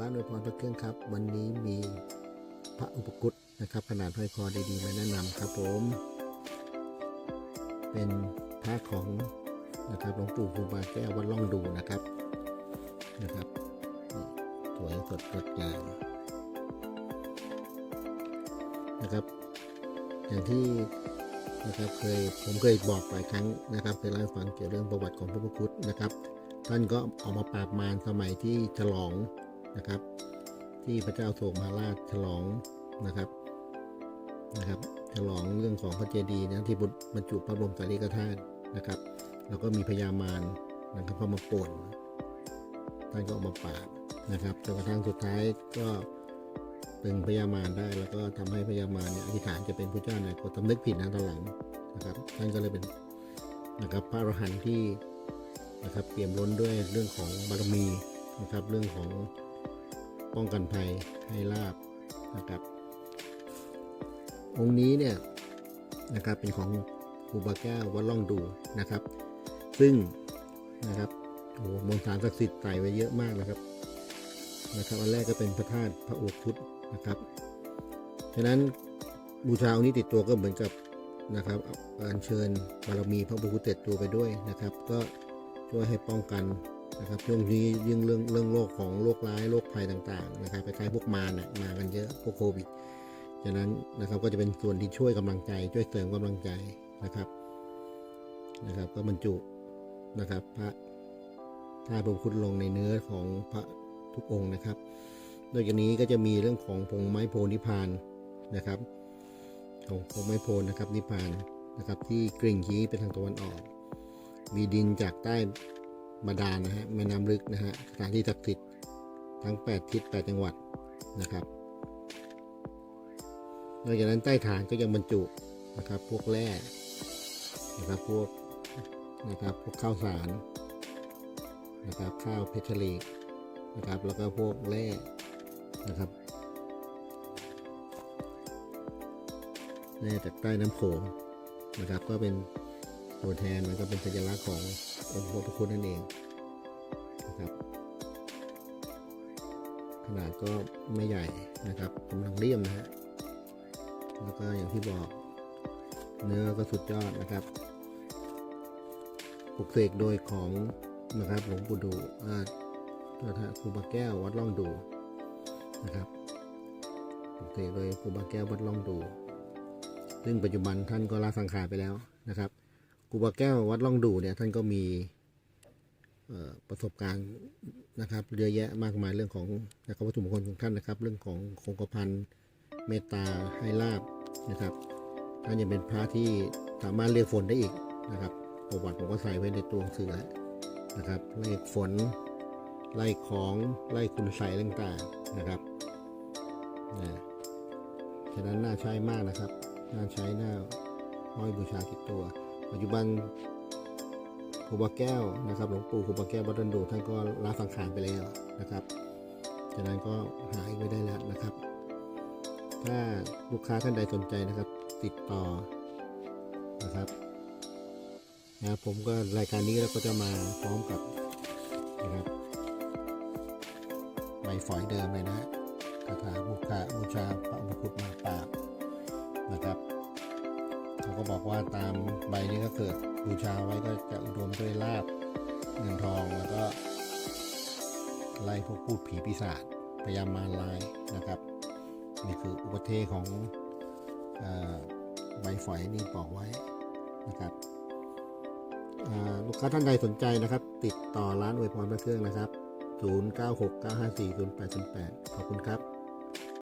ร้านอวยพรพระเครื่องครับ วันนี้มีพระอุปคุตนะครับ ขนาดห้อยคอดีๆมาแนะนำครับผม เป็นพระของนะครับหลวงปู่ครูบาแก้ววัดล่องดูนะครับนะครับสวยสดงดงามนะครับ อย่างที่นะครับเคยผมเคยบอกหลายครั้งนะครับเคยเล่าให้ฟังเกี่ยวเรื่องประวัติของพระพุทธคุณนะครับ ท่านก็ออกมาปราบมารสมัยที่ฉลอง นะครับ ที่พระเจ้าโศกมหาราชฉลองนะครับนะครับ ฉลองเรื่องของพระเจดีย์นะที่บรรจุพระบรมสารีริกธาตุนะครับ แล้วก็มีพญามารนะครับเข้ามาป่วนท่านก็ออกมาปราบนะครับจนกระทั่งสุดท้ายก็ตึงพญามารได้ แล้วก็ทำให้พญามารเนี่ยอธิษฐานจะเป็นพระเจ้าในกฏสำนึกผิดนะตอนหลังนะครับท่านก็เลยเป็นนะครับพระอรหันต์ที่นะครับเปี่ยมล้นด้วยเรื่องของบารมีนะครับ เรื่องของ ป้องกันภัยให้ลาบนะครับองค์นี้เนี่ยนะครับเป็นของครูบาแก้ววัดล่องดูนะครับ ซึ่งนะครับโอ้โหมนสารศักดิ์สิทธิ์ใส่ไว้เยอะมากนะครับนะครับอันแรกก็เป็นพระธาตุพระอุคุตนะครับฉะนั้นบูชาองค์นี้ติดตัวก็เหมือนกับนะครับการเชิญบารมีพระบุคุตติดตัวไปด้วยนะครับ ก็ช่วยให้ป้องกัน นะครับช่วงนี้ยิ่งเรื่องเรื่องโรคของโรคร้ายโรคภัยต่างๆนะครับคล้ายๆพวกมารน่ะมากันเยอะพวกโควิดฉะนั้นนะครับก็จะเป็นส่วนที่ช่วยกำลังใจ ช่วยเสริมกำลังใจนะครับนะครับ ก็บรรจุนะครับพระท่าพระพุทธลงในเนื้อของพระทุกองค์นะครับ นอกจากนี้ก็จะมีเรื่องของพงไม้โพนิพานนะครับ ของพงไม้โพนะครับนิพพานนะครับ ที่กริ่งชี้ไปทางตะวันออก มีดินจากใต้ บาดาลนะฮะแม่น้ำลึกนะฮะสถานที่ศักดิ์สิทธิ์ทั้ง 8 ทิศ 8 จังหวัดนะครับ นอกจากนั้นใต้ฐานก็ยังบรรจุนะครับ พวกแร่นะครับพวกนะครับพวกข้าวสารนะครับข้าวเพชรลีกนะครับแล้วก็พวกแร่นะครับแร่จากใต้น้ำโขงนะครับก็เป็น ตัวแทนมันก็เป็นสัญลักษณ์ขององค์พระพุทธนั่นเองนะครับขนาดก็ไม่ใหญ่นะครับกำลังเลี่ยมนะฮะแล้วก็อย่างที่บอก เนื้อก็สุดยอดนะครับปลุกเสกโดยของนะครับหลวงปู่ดูอ่าพระธาครูบาแก้ววัดล่องดูนะครับปลุกเสกโดยครูบาแก้ววัดล่องดู ซึ่งปัจจุบันท่านก็ลาสังขารไปแล้วนะครับ ครูบาแก้ววัดล่องดูเนี่ยท่านก็มีประสบการณ์นะครับเยอะแยะมากมายเรื่องของนะครับวัตถุมงคลของท่านนะครับ เรื่องของคงกระพันเมตตาให้ลาบนะครับท่านยังเป็นพระที่สามารถเรียกฝนได้อีกนะครับประวัติผมก็ใส่ไว้ในตัวหนังสือแล้วนะครับเรียกฝนไล่ของไล่คุณใส่ต่างๆนะครับนะฉะนั้นน่าใช้มากนะครับ น่าใช้น่าห้อยบูชาติดตัว ปัจจุบันครูบาแก้วนะครับ หลวงปู่ครูบาแก้ววัดดันดูท่านก็ลาสังขารไปแล้วนะครับฉะนั้นก็หายไว้ได้แล้วนะครับ ถ้าลูกค้าท่านใดสนใจนะครับ ติดต่อนะครับนะผมก็รายการนี้เราก็จะมาพร้อมกับนะครับใบฝอยเดิมเลยนะคาถาบูชาบูชาพระอุปคุตมาปราบนะครับ ก็บอกว่าตามใบนี้ก็เกิดบูชาไว้ก็จะอุดมด้วยลาบเงินทองแล้วก็ไล่พวกพูดผีปีศาจพยายามมารลายนะครับนี่คืออุปเทของอใบฝอยนี่บอกไว้นะครับลูกค้าท่านใดสนใจนะครับ ติดต่อร้านอวยพรพระเครื่องนะครับ 0969540808 ขอบคุณครับ